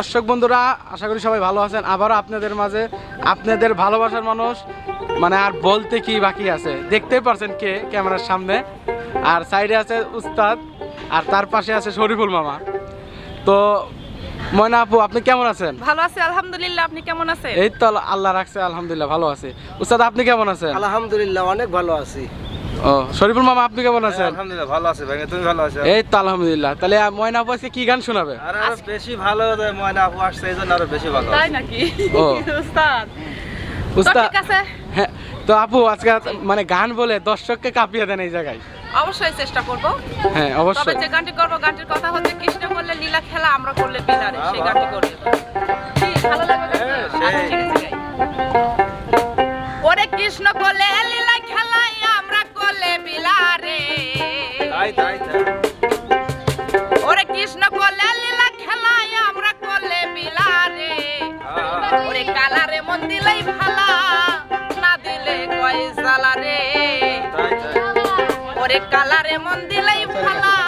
দর্শক বন্ধুরা আশা করি সবাই ভালো আছেন। আবারও আপনাদের মাঝে আপনাদের ভালোবাসার মানুষ মানে আর বলতে কি বাকি আছে? দেখতেই পারছেন কে ক্যামেরার সামনে। আর সাইডে আছে উস্তাদ আর তার পাশে আছে শরীফুল মামা। তো ময়না আপু আপনি কেমন আছেন? ভালো আছি আলহামদুলিল্লাহ আপনি কেমন আছেন? এই তো আল্লাহ রাখছে আলহামদুলিল্লাহ ভালো আছি। উস্তাদ আপনি কেমন আছেন? আলহামদুলিল্লাহ অনেক ভালো আছি। ও শরীফুল মামা আপনি কেমন আছেন? আলহামদুলিল্লাহ ভালো আছি ভাই তুমি ভালো আছো? এই তো আলহামদুলিল্লাহ। তাহলে ময়না আপু আজকে কি গান শোনাবে? আরে বেশি ভালো ময়না আপু আসছে এই আরও বেশি ভালো তাই নাকি? ও। উস্তাদ। তো উস্তাদ ঠিক আছে। হ্যাঁ তো আপু আজকে মানে গান বলে দর্শককে কাঁপিয়ে দেন এই জায়গায়। অবশ্যই চেষ্টা করব। হ্যাঁ তবে অবশ্যই। যে গানটি করব গানটির কথা হচ্ছে কৃষ্ণ করলে লীলা খেলা আমরা করলে বিলারে। সেই গানটি করব। ভালো লাগবে হ্যাঁ, আচ্ছা, ঠিক আছে। ওরে কৃষ্ণ করলে দিলেই ভালা না দিলে কয় জ্বালা রে? তাই তাই। ওরে কালারে মন দিলেই ভালা।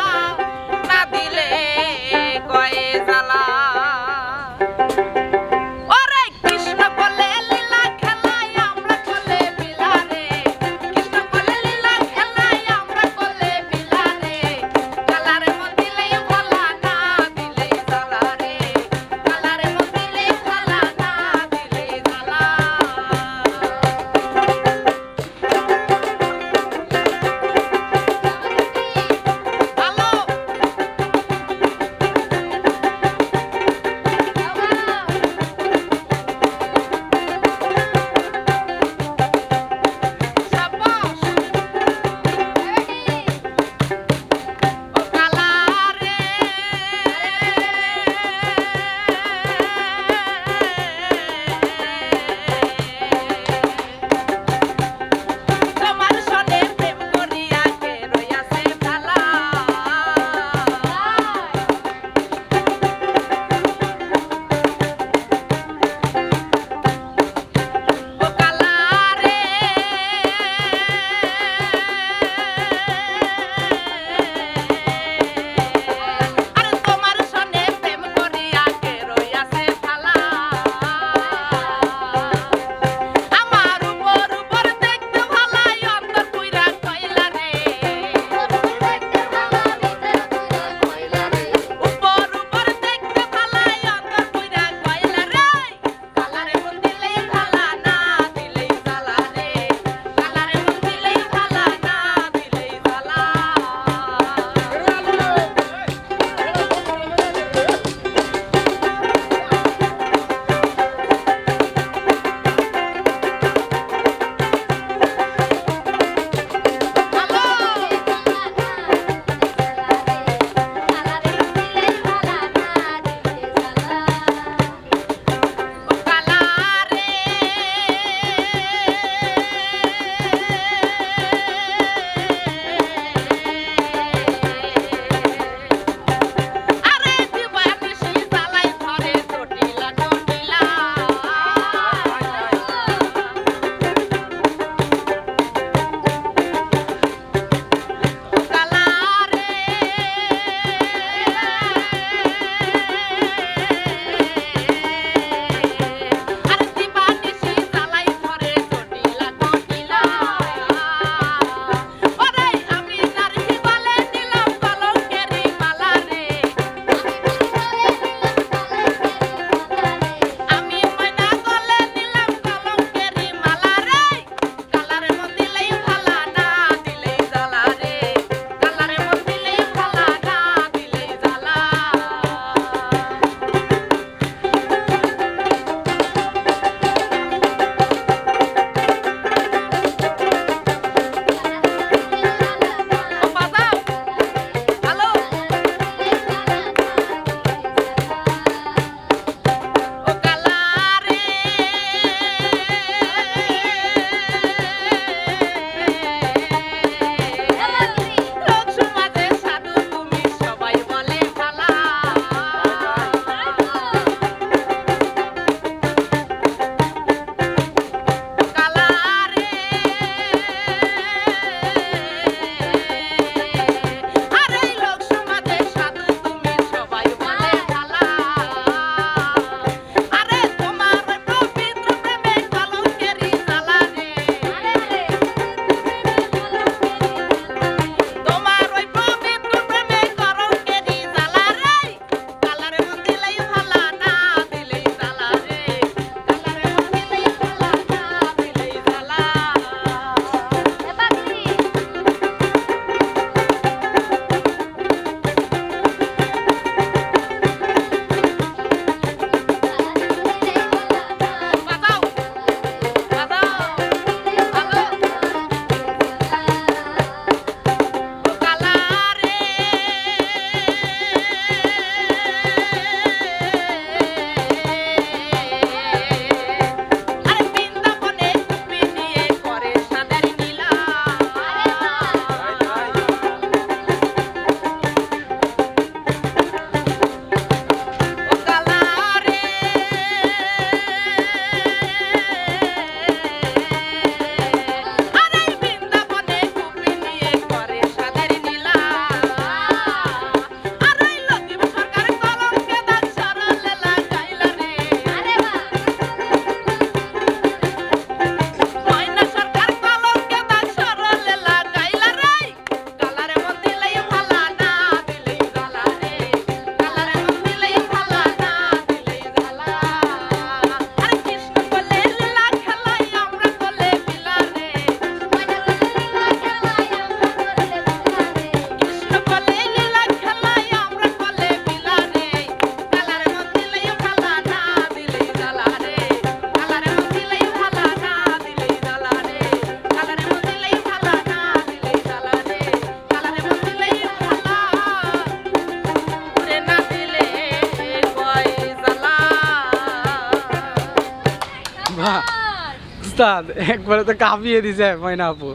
উস্তাদ একবারে তো কাঁপিয়ে দিছে ময়না আপু।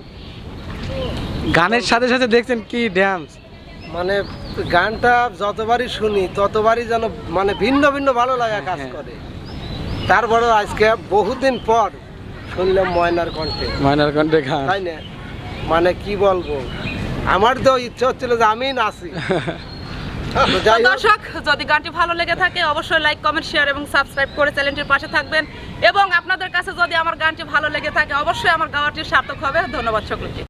গানের সাথে সাথে দেখছেন কি ড্যান্স মানে গানটা যতবারই শুনি ততবারই যেন মানে ভিন্ন ভিন্ন ভালো লাগা কাজ হ্যাঁ। করে। তারপরে আজকে বহুদিন পর শুনলাম ময়নার কণ্ঠে। ময়নার কণ্ঠে গান। তাই না? মানে কি বলব? আমার তো ইচ্ছা হচ্ছিল যে আমি নাচি। দর্শক যদি গানটি ভালো লেগে থাকে অবশ্যই লাইক কমেন্ট শেয়ার এবং সাবস্ক্রাইব করে চ্যানেলটির পাশে থাকবেন। এবং আপনাদের কাছে যদি আমার গানটি ভালো লেগে থাকে, অবশ্যই আমার গাওয়াটি সার্থক হবে। ধন্যবাদ সকলকে।